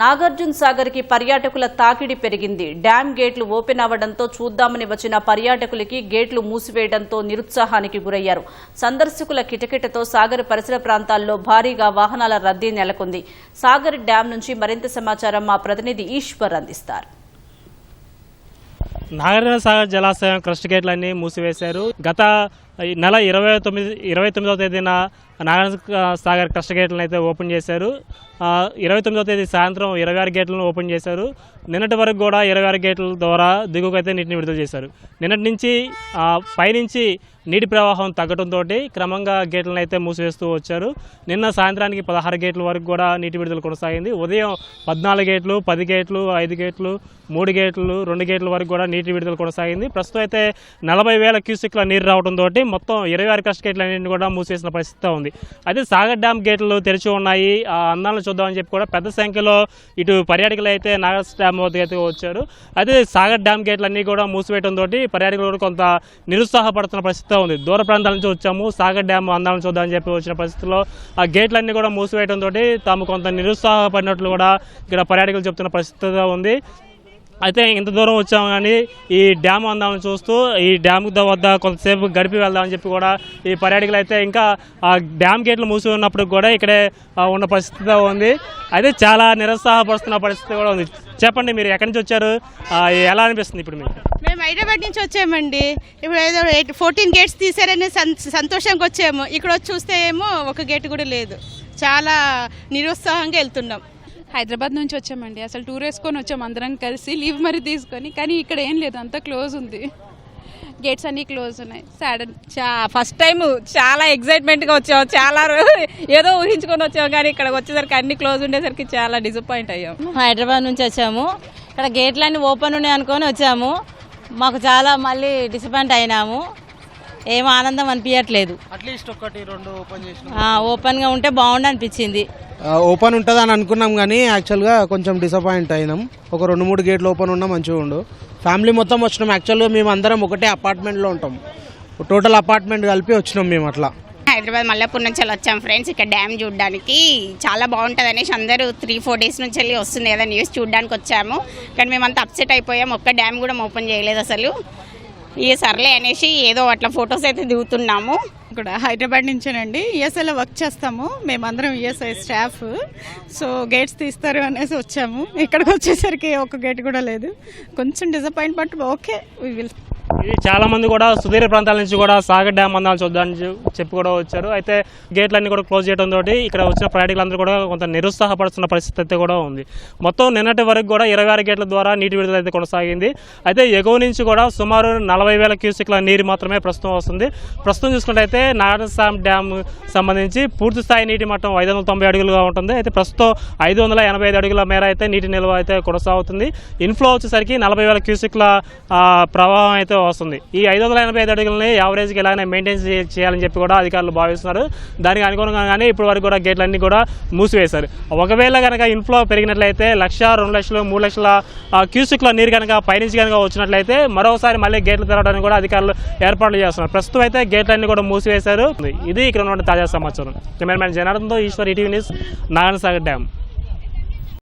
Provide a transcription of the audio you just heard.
నాగార్జున సాగర్కి పర్యాటకుల తాకిడి పెరిగింది. డ్యాం గేట్లు ఓపెన్ అవ్వడంతో చూద్దామని వచ్చిన పర్యాటకులకి గేట్లు మూసివేయడంతో నిరుత్సాహానికి గురయ్యారు. సందర్శకుల కిటకిటతో సాగర్ పరిసర ప్రాంతాల్లో భారీగా వాహనాల రద్దీ నెలకొంది. సాగర్ డ్యాం నుంచి మరింత సమాచారం మా ప్రతినిధి ఈశ్వర్ అందిస్తారు. నాగార్జున సాగర్ జలాశయం క్రస్ట్ గేట్లన్నీ మూసివేశారు. గత ఈ నెల ఇరవై తొమ్మిది ఇరవై తొమ్మిదవ తేదీన నారాయణ సాగర్ క్రస్ట్ గేట్లను అయితే ఓపెన్ చేశారు. ఇరవై తొమ్మిదవ తేదీ సాయంత్రం ఇరవై ఆరు గేట్లను ఓపెన్ చేశారు. నిన్నటి వరకు కూడా ఇరవై ఆరు గేట్ల ద్వారా దిగువకు అయితే నీటిని విడుదల చేశారు. నిన్నటి నుంచి పైనుంచి నీటి ప్రవాహం తగ్గడంతో క్రమంగా గేట్లను అయితే మూసివేస్తూ వచ్చారు. నిన్న సాయంత్రానికి పదహారు గేట్ల వరకు కూడా నీటి విడుదల కొనసాగింది. ఉదయం పద్నాలుగు గేట్లు పది గేట్లు ఐదు గేట్లు మూడు గేట్లు రెండు గేట్ల వరకు కూడా నీటి విడుదల కొనసాగింది. ప్రస్తుతం అయితే నలభై వేల క్యూసెక్ల నీరు రావడంతో మొత్తం ఇరవై ఆరు కష్ట గేట్లు అన్నింటిని కూడా మూసేసిన పరిస్థితి ఉంది. అయితే సాగర్ డ్యామ్ గేట్లు తెరిచి ఉన్నాయి. ఆ అందాలను చూద్దామని చెప్పి కూడా పెద్ద సంఖ్యలో ఇటు పర్యాటకులు అయితే నాగర్ డ్యామ్ అయితే వచ్చారు. అయితే సాగర్ డ్యామ్ గేట్లు అన్నీ కూడా మూసివేయడంతో పర్యాటకులు కూడా కొంత నిరుత్సాహపడుతున్న పరిస్థితి ఉంది. దూర ప్రాంతాల నుంచి వచ్చాము. సాగర్ డ్యామ్ అందాలను చూద్దామని చెప్పి వచ్చిన పరిస్థితిలో ఆ గేట్లన్నీ కూడా మూసివేయడంతో తాము కొంత నిరుత్సాహపడినట్లు కూడా ఇక్కడ పర్యాటకులు చెప్తున్న పరిస్థితిగా ఉంది. అయితే ఇంత దూరం వచ్చాము కానీ ఈ డ్యామ్ అందామని చూస్తూ ఈ డ్యామ్ వద్ద కొంతసేపు గడిపి వెళ్దామని చెప్పి కూడా ఈ పర్యాటకులు అయితే ఇంకా ఆ డ్యామ్ గేట్లు మూసి ఉన్నప్పుడు కూడా ఇక్కడే ఉన్న పరిస్థితి ఉంది. అయితే చాలా నిరుత్సాహపరుస్తున్న పరిస్థితి కూడా ఉంది. చెప్పండి మీరు ఎక్కడి నుంచి వచ్చారు? ఎలా అనిపిస్తుంది ఇప్పుడు మీకు? మేము హైదరాబాద్ నుంచి వచ్చామండి. ఇప్పుడు ఏదో ఎయిట్ ఫోర్టీన్ గేట్స్ తీసారని సంతోషంగా వచ్చాము. ఇక్కడ వచ్చి చూస్తే ఏమో ఒక గేట్ కూడా లేదు. చాలా నిరుత్సాహంగా వెళ్తున్నాం. హైదరాబాద్ నుంచి వచ్చామండి. అసలు టూర్ వేసుకొని వచ్చాం అందరం కలిసి లీవ్ మరి తీసుకొని కానీ ఇక్కడ ఏం లేదు అంతా క్లోజ్ ఉంది. గేట్స్ అన్నీ క్లోజ్ ఉన్నాయి. సాడ్ చా ఫస్ట్ టైం చాలా ఎగ్జైట్మెంట్గా వచ్చాము చాలా ఏదో ఊహించుకొని వచ్చాము కానీ ఇక్కడ వచ్చేసరికి అన్ని క్లోజ్ ఉండేసరికి చాలా డిసప్పాయింట్ అయ్యాం. హైదరాబాద్ నుంచి వచ్చాము. ఇక్కడ గేట్లన్నీ ఓపెన్ ఉన్నాయి అనుకొని వచ్చాము. మాకు చాలా మళ్ళీ డిసప్పాయింట్ అయినాము. ఏం ఆనందం అనిపించట్లేదు అట్లీస్ట్ ఒకటి రెండు ఓపెన్ చేసిన. ఆ, ఓపెన్గా ఉంటే బాగుండు అనిపించింది ఓపెన్ ఉంటుంది అని అనుకున్నాం కానీ యాక్చువల్గా కొంచెం డిసప్పాయింట్ అయినాం. ఒక రెండు మూడు గేట్లు ఓపెన్ ఉన్నా మంచిగా ఉండు. ఫ్యామిలీ మొత్తం వచ్చినాం. యాక్చువల్గా మేము అందరం ఒకటే అపార్ట్మెంట్లో ఉంటాం. టోటల్ అపార్ట్మెంట్ కలిపి వచ్చినాం మేము అట్లా. హైదరాబాద్ మల్లాపూర్ నుంచి వెళ్ళి వచ్చాం ఫ్రెండ్స్ ఇక్కడ డ్యామ్ చూడడానికి చాలా బాగుంటుంది అనేసి అందరూ త్రీ ఫోర్ డేస్ నుంచి వెళ్ళి వస్తుంది ఏదో న్యూస్ చూడడానికి వచ్చాము. కానీ మేమంతా అప్సెట్ అయిపోయాం. ఒక్క డ్యామ్ కూడా ఓపెన్ చేయలేదు అసలు. ఇక సర్లే అనేసి ఏదో అట్లా ఫొటోస్ అయితే దిగుతున్నాము. ఇక్కడ హైదరాబాద్ నుంచేనండి. ఈఎస్ఐలో వర్క్ చేస్తాము. మేమందరం ఈఎస్ఐ స్టాఫ్. సో గేట్స్ తీస్తారు అనేసి వచ్చాము. ఇక్కడికి వచ్చేసరికి ఒక గేట్ కూడా లేదు. కొంచెం disappoint but okay we will ఇది చాలా మంది కూడా సుదీర్ఘ ప్రాంతాల నుంచి కూడా సాగర్ డ్యామ్ అందాలు చూద్దామని చెప్పి కూడా వచ్చారు. అయితే గేట్లన్నీ కూడా క్లోజ్ చేయడం తోటి ఇక్కడ వచ్చిన ప్రయాణికులందరూ కూడా కొంత నిరుత్సాహపడుతున్న పరిస్థితి అయితే కూడా ఉంది. మొత్తం నిన్నటి వరకు కూడా ఇరవై ఆరు గేట్ల ద్వారా నీటి విడుదల అయితే కొనసాగింది. అయితే ఎగువ నుంచి కూడా సుమారు నలభై వేల క్యూసెక్ల నీరు మాత్రమే ప్రస్తుతం వస్తుంది. ప్రస్తుతం చూసుకుంటే నాగరసాం డ్యామ్ సంబంధించి పూర్తి స్థాయి నీటి మట్టం ఐదు వందల తొంభై అడుగులుగా ఉంటుంది. అయితే ప్రస్తుతం ఐదు వందల ఎనభై ఐదు అడుగుల మేర అయితే నీటి నిల్వ అయితే కొనసాగుతుంది. ఇన్ఫ్లో వచ్చేసరికి నలభై వేల క్యూసెక్ల ప్రవాహం అయితే వస్తుంది. ఈ ఐదు వందల ఎనభై ఐదు అడుగులని యావరేజ్కి ఎలాగైనా మెయింటైన్ చేయాలని చెప్పి కూడా అధికారులు భావిస్తున్నారు. దానికి అనుగుణంగానే ఇప్పటి వరకు కూడా గేట్లన్నీ కూడా మూసివేశారు. ఒకవేళ కనుక ఇన్ఫ్లో పెరిగినట్లయితే లక్ష రెండు లక్షలు మూడు లక్షల ఆ, నీరు కనుక పైనుంచి కనుక వచ్చినట్లయితే మరోసారి మళ్ళీ గేట్లు తెరవడానికి కూడా అధికారులు ఏర్పాట్లు చేస్తున్నారు. ప్రస్తుతం అయితే గేట్లన్నీ కూడా మూసివేశారు. ఇది ఇక్కడ ఉన్న తాజా సమాచారం. Cameraman జనార్దన్తో Eshwar ETV news Narayana Sagar dam.